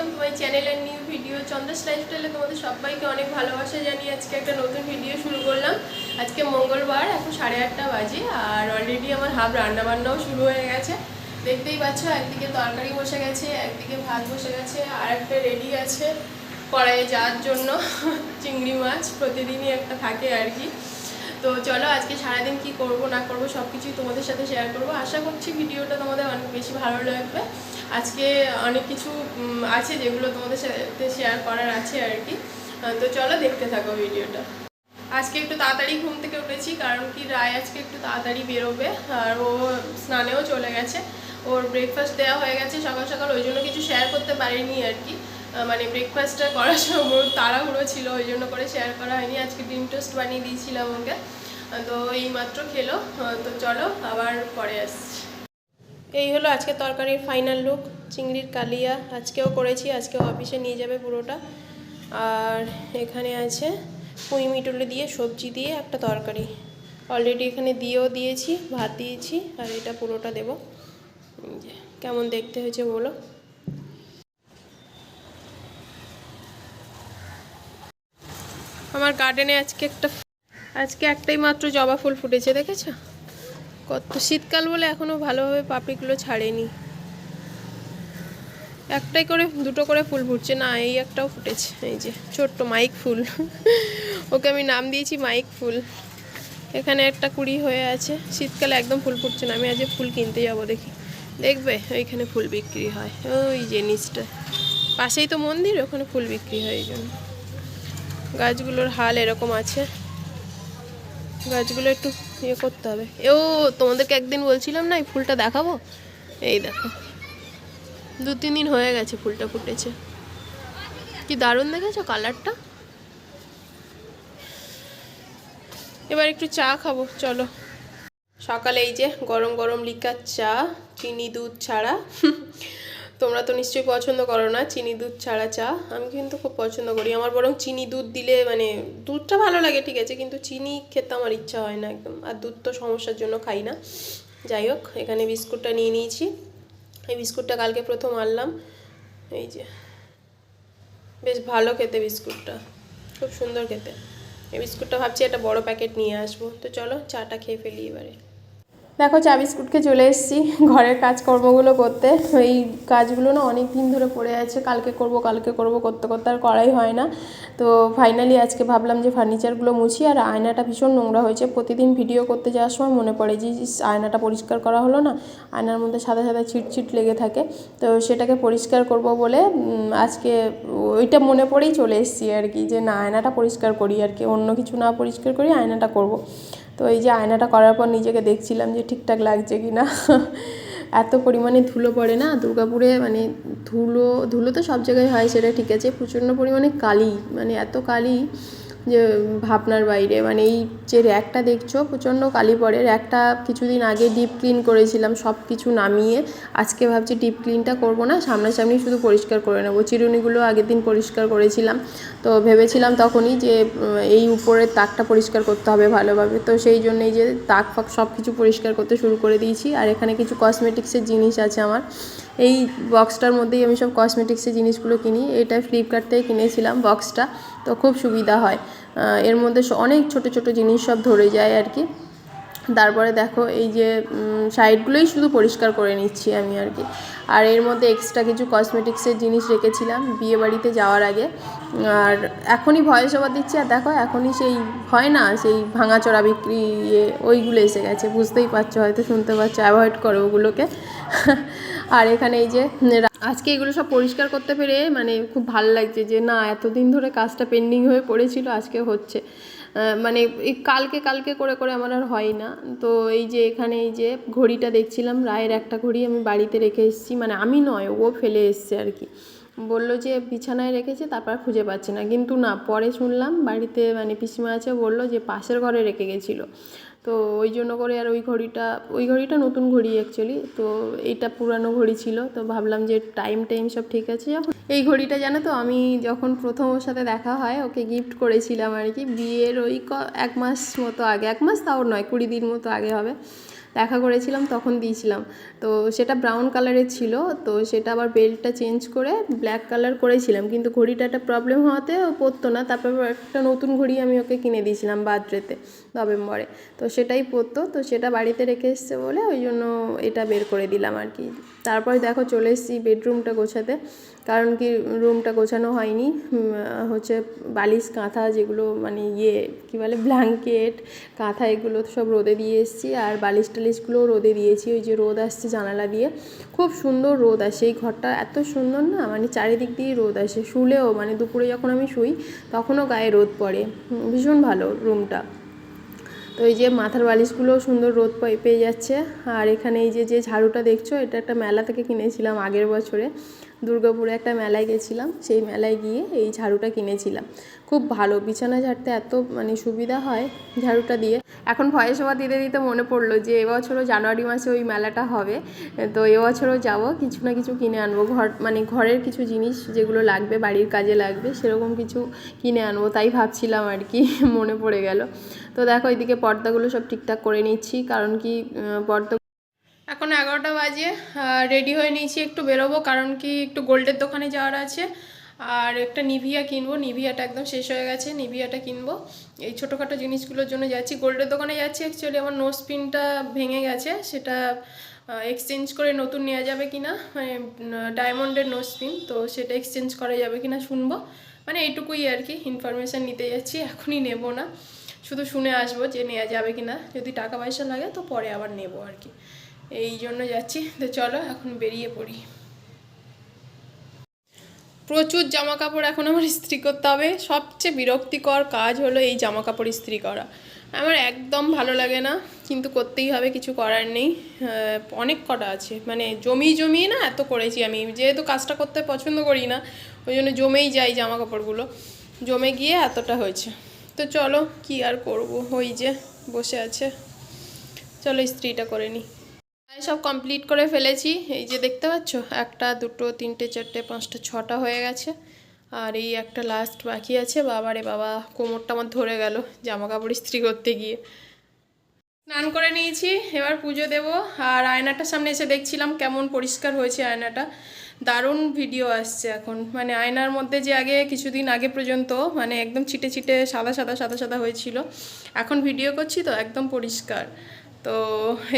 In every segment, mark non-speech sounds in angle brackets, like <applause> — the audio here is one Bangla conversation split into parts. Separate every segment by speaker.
Speaker 1: ওয়েলকাম টু মাই চ্যানেলের নিউ ভিডিও চন্দ্রাস লাইফস্টাইলে তোমাদের সবাইকে অনেক ভালোবাসা জানিয়ে আজকে একটা নতুন ভিডিও শুরু করলাম। আজকে মঙ্গলবার, এখন সাড়ে আটটা বাজে আর অলরেডি আমার হাফ রান্না বান্নাও শুরু হয়ে গেছে। দেখতেই পাচ্ছ, একদিকে তরকারি বসে গেছে, একদিকে ভাত বসে গেছে, আর একটা রেডি আছে কড়াইয়ে যাওয়ার জন্য। <laughs> চিংড়ি মাছ প্রতিদিনই একটা থাকে আর কি। তো চলো আজকে সারাদিন কি করব, না করব সব কিছুই তোমাদের সাথে শেয়ার করব। আশা করছি ভিডিওটা তোমাদের অনেক বেশি ভালো লাগবে। আজকে অনেক কিছু আছে যেগুলো তোমাদের সাথে শেয়ার করার আছে আর কি। তো চলো দেখতে থাকো ভিডিওটা। আজকে একটু তাড়াতাড়ি ঘুম থেকে উঠেছি, কারণ কি রায় আজকে একটু তাড়াতাড়ি বেরোবে, আর ও স্নানেও চলে গেছে। ওর ব্রেকফাস্ট দেওয়া হয়ে গেছে সকাল সকাল, ওই জন্য কিছু শেয়ার করতে পারিনি আর কি। মানে ব্রেকফাস্টটা করার সময় ওর তাড়াহুড়ো ছিল, ওই জন্য করে শেয়ার করা হয়নি। আজকে ডিম টোস্ট বানিয়ে দিয়েছিলাম ওকে। তো এই মাত্র খেলো। তো চলো আবার পরে আসছি। এই হলো আজকে তরকারির ফাইনাল লুক চিংড়ির কালিয়া। আজকেও করেছি, আজকেও অফিসে নিয়ে যাবে পুরোটা। আর এখানে আছে পুঁই মিটুলি দিয়ে সবজি দিয়ে একটা তরকারি। অলরেডি এখানে দিয়েও দিয়েছি, ভাত দিয়েছি, আর এটা পুরোটা দেবো। কেমন দেখতে হয়েছে বলো। আমার গার্ডেনে আজকে একটা আজকে একটাই মাত্র জবা ফুল ফুটেছে, দেখেছ? কত শীতকাল বলে এখনও ভালোভাবে পাপড়িগুলো ছাড়েনি। একটাই করে, দুটো করে ফুল ফুটছে। না, এই একটাও ফুটেছে, এই যে ছোট্ট মাইক ফুল। ওকে আমি নাম দিয়েছি মাইক ফুল। এখানে একটা কুড়ি হয়ে আছে। শীতকালে একদম ফুল ফুটছে না। আমি আজ ফুল কিনতে যাব, দেখি। দেখবে, ওইখানে ফুল বিক্রি হয়। ওই জিনিসটা পাশেই তো মন্দির, ওখানে ফুল বিক্রি হয় এই জন্য। গাছগুলোর হাল এরকম আছে। গাছগুলো একটু ইয়ে করতে হবে। ও তোমাদেরকে একদিন বলছিলাম না, এই ফুলটা দেখাবো? এই দেখো। দু, তিন দিন হয়ে গেছে ফুলটা ফুটেছে। কি দারুণ দেখেছ কালারটা? এবার একটু চা খাব, চলো। সকালে এই যে গরম গরম লিকার চা, চিনি দুধ ছাড়া। তোমরা তো নিশ্চয়ই পছন্দ করো না চিনি দুধ ছাড়া চা। আমি কিন্তু খুব পছন্দ করি। আমার বরং চিনি দুধ দিলে মানে দুধটা ভালো লাগে, ঠিক আছে, কিন্তু চিনি খেতে আমার ইচ্ছা হয় না একদম। আর দুধ তো সমস্যার জন্য খাই না। যাই হোক, এখানে বিস্কুটটা নিয়ে নিয়েছি। এই বিস্কুটটা কালকে প্রথম আনলাম। এই যে, বেশ ভালো খেতে বিস্কুটটা, খুব সুন্দর খেতে। এই বিস্কুটটা ভাবছি একটা বড় প্যাকেট নিয়ে আসব। তো চলো, চাটা খেয়ে ফেলি এবারে। দেখো, চা বিস্কুটকে চলে এসেছি ঘরের কাজকর্মগুলো করতে। এই কাজগুলো না অনেক দিন ধরে পড়ে আছে। কালকে করব কালকে করব, করতে করতে আর করাই হয় না। তো ফাইনালি আজকে ভাবলাম যে ফার্নিচারগুলো মুছি আর আয়নাটা ভীষণ নোংরা হয়েছে। প্রতিদিন ভিডিও করতে যাওয়ার সময় মনে পড়ে যে আয়নাটা পরিষ্কার করা হলো না। আয়নার মধ্যে সাদা সাদা ছিটছিট লেগে থাকে। তো সেটাকে পরিষ্কার করব বলে আজকে ওইটা মনে পড়েই চলে এসেছি আর কি যে, না, আয়নাটা পরিষ্কার করি আর কি। অন্য কিছু না পরিষ্কার করি, আয়নাটা করব। তো এই যে আয়নাটা করার পর নিজেকে দেখছিলাম যে ঠিকঠাক লাগছে কি না। এত পরিমাণে ধুলো পড়ে না, দুর্গাপুরে মানে ধুলো ধুলো তো সব জায়গায় হয়, সেটা ঠিক আছে। প্রচণ্ড পরিমাণে কালি মানে এত কালি যে ভাবনার বাইরে। মানে এই যে র্যাকটা দেখছ, প্রচণ্ড কালি পড়ে। র্যাকটা কিছুদিন আগে ডিপ ক্লিন করেছিলাম সব কিছু নামিয়ে। আজকে ভাবছি ডিপ ক্লিনটা করব না, সামনাসামনি শুধু পরিষ্কার করে নেব। চিরুনিগুলো আগের দিন পরিষ্কার করেছিলাম। তো ভেবেছিলাম তখনই যে এই উপরের তাকটা পরিষ্কার করতে হবে ভালোভাবে। তো সেই জন্য এই যে তাক ফাক সব কিছু পরিষ্কার করতে শুরু করে দিয়েছি। আর এখানে কিছু কসমেটিক্সের জিনিস আছে আমার। এই বক্সটার মধ্যেই আমি সব কসমেটিক্সের জিনিসগুলো কিনি। এটা ফ্লিপকার্ট থেকে কিনেছিলাম বক্সটা তো খুব সুবিধা হয়। এর মধ্যে অনেক ছোট ছোট জিনিস সব ধরে যায় আর কি। তারপরে দেখো এই যে সাইডগুলোই শুধু পরিষ্কার করে নিচ্ছি আমি আর কি। আর এর মধ্যে এক্সট্রা কিছু কসমেটিক্সের জিনিস রেখেছিলাম বিয়ে বাড়িতে যাওয়ার আগে। আর এখনই ভয়েস ওভার দিচ্ছি আর দেখো এখনই সেই হয় না, সেই ভাঙাচোরা বিক্রি ইয়ে ওইগুলো এসে গেছে। বুঝতেই পারছ, হয়তো শুনতে পাচ্ছ অ্যাভয়েড করো ওগুলোকে। আর এখানে এই যে, আজকে এগুলো সব পরিষ্কার করতে পেরে মানে খুব ভালো লাগছে যে, না, এতদিন ধরে কাজটা পেন্ডিং হয়ে পড়েছিল, আজকে হচ্ছে। মানে এই কালকে কালকে করে করে আমার আর হয় না। তো এই যে এখানে এই যে ঘড়িটা দেখছিলাম, রায়ের একটা ঘড়ি আমি বাড়িতে রেখে এসেছি মানে আমি নয়, ও ফেলে এসছে আর কি। বলল যে বিছানায় রেখেছে, তারপর খুঁজে পাচ্ছে না। কিন্তু না, পরে শুনলাম বাড়িতে মানে পিসিমা আছে বলল যে পাশের ঘরে রেখে গেছিল। তো ওই জন্য করে আর ওই ঘড়িটা ওই ঘড়িটা নতুন ঘড়ি অ্যাকচুয়ালি তো এইটা পুরানো ঘড়ি ছিল, তো ভাবলাম যে টাইম টাইম সব ঠিক আছে। যখন এই ঘড়িটা জানো তো, আমি যখন প্রথম ওর সাথে দেখা হয়, ওকে গিফট করেছিলাম আর কি, বিয়ের ওই এক মাস মতো আগে, এক মাস তাও নয়, কুড়ি দিন মতো আগে হবে। দেখা করেছিলাম, তখন দিয়েছিলাম। তো সেটা ব্রাউন কালারের ছিল, তো সেটা আবার বেল্টটা চেঞ্জ করে ব্ল্যাক কালার করেছিলাম। কিন্তু ঘড়িটা একটা প্রবলেম হওয়াতে পরতো না, তারপর একটা নতুন ঘড়ি আমি ওকে কিনে দিয়েছিলাম বার্থডেতে, নভেম্বরে। তো সেটাই পরতো, তো সেটা বাড়িতে রেখে এসছে বলে ওই জন্য এটা বের করে দিলাম আর কি। তারপরে দেখো চলে এসেছি বেডরুমটা গোছাতে। কারণ কি, রুমটা গোছানো হয়নি। হচ্ছে বালিশ, কাঁথা যেগুলো মানে ইয়ে কী বলে, ব্ল্যাঙ্কেট, কাঁথা এগুলো সব রোদে দিয়ে এসেছি। আর বালিশ টালিশগুলোও রোদে দিয়েছি। ওই যে রোদ আসছে জানালা দিয়ে। খুব সুন্দর রোদ আসে। এই ঘরটা এত সুন্দর না মানে চারিদিক দিয়ে রোদ আসে। শুলেও মানে দুপুরে যখন আমি শুই, তখনও গায়ে রোদ পড়ে। ভীষণ ভালো রুমটা। তো এই যে মাথার বালিশগুলো সুন্দর রোদ পেয়ে যাচ্ছে। আর এখানে এই যে যে ঝাড়ুটা দেখছ, এটা একটা মেলা থেকে কিনেছিলাম আগের বছরে। দুর্গাপুরে একটা মেলায় গেছিলাম, সেই মেলায় গিয়ে এই ঝাড়ুটা কিনেছিলাম। খুব ভালো, বিছানা ঝাড়তে এত মানে সুবিধা হয় ঝাড়ুটা দিয়ে। এখন ভয়েস ওভার দিতে দিতে মনে পড়ল যে এবছরও জানুয়ারি মাসে ওই মেলাটা হবে, তো এবছরও যাব, কিছু না কিছু কিনে আনব। ঘর মানে ঘরের কিছু জিনিস যেগুলো লাগবে, বাড়ির কাজে লাগবে, সেরকম কিছু কিনে আনব, তাই ভাবছিলাম আর কি, মনে পড়ে গেল। তো দেখো, এদিকে পর্দাগুলো সব ঠিকঠাক করে নিচ্ছি, কারণ কি পর্দা এখন এগারোটা বাজে রেডি হয়ে নিয়েছি একটু বেরোবো, কারণ কি একটু গোল্ডের দোকানে যাওয়ার আছে। আর একটা নিভিয়া কিনবো, নিভিয়াটা একদম শেষ হয়ে গেছে, নিভিয়াটা কিনবো। এই ছোটোখাটো জিনিসগুলোর জন্য যাচ্ছি। গোল্ডের দোকানে যাচ্ছি অ্যাকচুয়ালি আমার নোজ পিনটা ভেঙে গেছে, সেটা এক্সচেঞ্জ করে নতুন নেওয়া যাবে কি না মানে ডায়মন্ডের নোজ পিন তো সেটা এক্সচেঞ্জ করা যাবে কি না শুনব। মানে এইটুকুই আর কি ইনফরমেশান নিতে যাচ্ছি, এখনই নেব না। শুধু শুনে আসব যে নেওয়া যাবে কি না যদি টাকা পয়সা লাগে তো পরে আবার নেব আর কি। এই জন্য যাচ্ছি। তো চলো, এখন বেরিয়ে পড়ি। প্রচুর জামা কাপড় এখন আমার ইস্ত্রি করতে হবে। সবচেয়ে বিরক্তিকর কাজ হলো এই জামা কাপড় ইস্ত্রি করা। আমার একদম ভালো লাগে না, কিন্তু করতেই হবে, কিছু করার নেই। অনেক কটা আছে মানে জমিয়ে জমিয়ে না এত করেছি আমি। যেহেতু কাজটা করতে পছন্দ করি না, ওই জন্য জমেই যাই জামা কাপড়গুলো জমে গিয়ে এতটা হয়েছে। তো চলো, কি আর করব? ওই যে বসে আছে। চলো, ইস্ত্রিটা করে নিই। সব কমপ্লিট করে ফেলেছি। এই যে দেখতে পাচ্ছ, একটা, দুটো, তিনটে, চারটে, পাঁচটা, ছটা হয়ে গেছে। আর এই একটা লাস্ট বাকি আছে। বাবারে বাবা, কোমরটা আমার ধরে গেল জামা কাপড় ইস্ত্রি করতে গিয়ে। স্নান করে নিয়েছি, এবার পুজো দেব। আর আয়নাটার সামনে এসে দেখছিলাম কেমন পরিষ্কার হয়েছে আয়নাটা। দারুণ ভিডিও আসছে এখন। মানে আয়নার মধ্যে যে আগে, কিছুদিন আগে পর্যন্ত মানে একদম ছিটে ছিটে সাদা সাদা সাদা সাদা হয়েছিল। এখন ভিডিও করছি তো, একদম পরিষ্কার। তো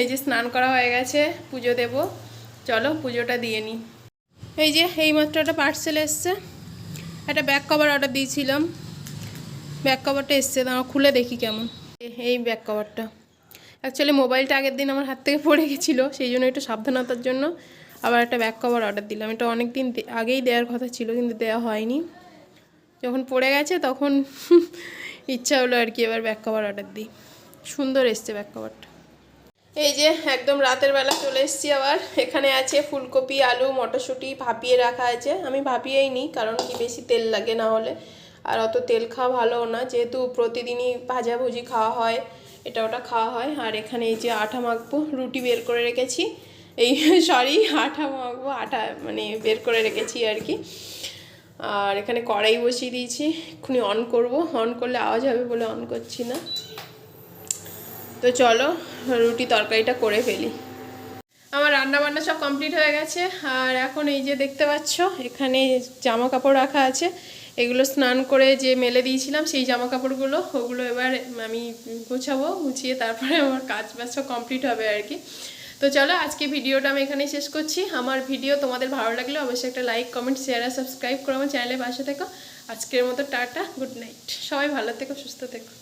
Speaker 1: এই যে স্নান করা হয়ে গেছে, পুজো দেব। চলো পুজোটা দিয়ে নিই এই যে এইমাত্র একটা পার্সেল এসছে। একটা ব্যাক কভার অর্ডার দিয়েছিলাম। ব্যাক কভারটা এসছে দাঁড়া খুলে দেখি কেমন। এই ব্যাক কভারটা অ্যাকচুয়ালি মোবাইলটা আগের দিন আমার হাত থেকে পড়ে গেছিল, সেই জন্য একটু সাবধানতার জন্য আবার একটা ব্যাক কভার অর্ডার দিলাম। এটা অনেক দিন আগেই দেওয়ার কথা ছিল, কিন্তু দেওয়া হয়নি। যখন পড়ে গেছে, তখন <laughs> ইচ্ছা হলো আর কি এবার ব্যাক কভার অর্ডার দিই। সুন্দর এসছে ব্যাক কভারটা এই যে একদম রাতের বেলা চলে এসেছি আবার। এখানে আছে ফুলকপি, আলু, মটরশুঁটি, ভাপিয়ে রাখা আছে। আমি ভাপিয়েই নিই, কারণ কি বেশি তেল লাগে না হলে। আর অত তেল খাওয়া ভালো না, যেহেতু প্রতিদিনই ভাজাভুজি খাওয়া হয়, এটা ওটা খাওয়া হয়। আর এখানে এই যে আঠা মাখবো, রুটি বের করে রেখেছি। এই <laughs> সরি, আঠা মাখবো, আঠা মানে বের করে রেখেছি আর কি। আর এখানে কড়াই বসিয়ে দিয়েছি, এক্ষুনি অন করব। অন করলে আওয়াজ হবে বলে অন করছি না। তো চলো, রুটি তরকারিটা করে ফেলি। আমার রান্না বান্না সব কমপ্লিট হয়ে গেছে, আর এখন এই যে দেখতে পাচ্ছ, এখানে জামা কাপড় রাখা আছে। এগুলো স্নান করে যে মেলে দিয়েছিলাম, সেই জামা কাপড়গুলো ওগুলো এবার আমি গুছাবো, গুছিয়ে তারপরে আমার কাজ বাজ সব কমপ্লিট হবে আর কি। তো চলো, আজকে ভিডিওটা আমি এখানেই শেষ করছি। আমার ভিডিও তোমাদের ভালো লাগলে অবশ্যই একটা লাইক, কমেন্ট শেয়ার আর সাবস্ক্রাইব করো আমার চ্যানেলের পাশে থেকো। আজকের মতো টাটা গুড নাইট সবাই ভালো থেকো, সুস্থ থেকো।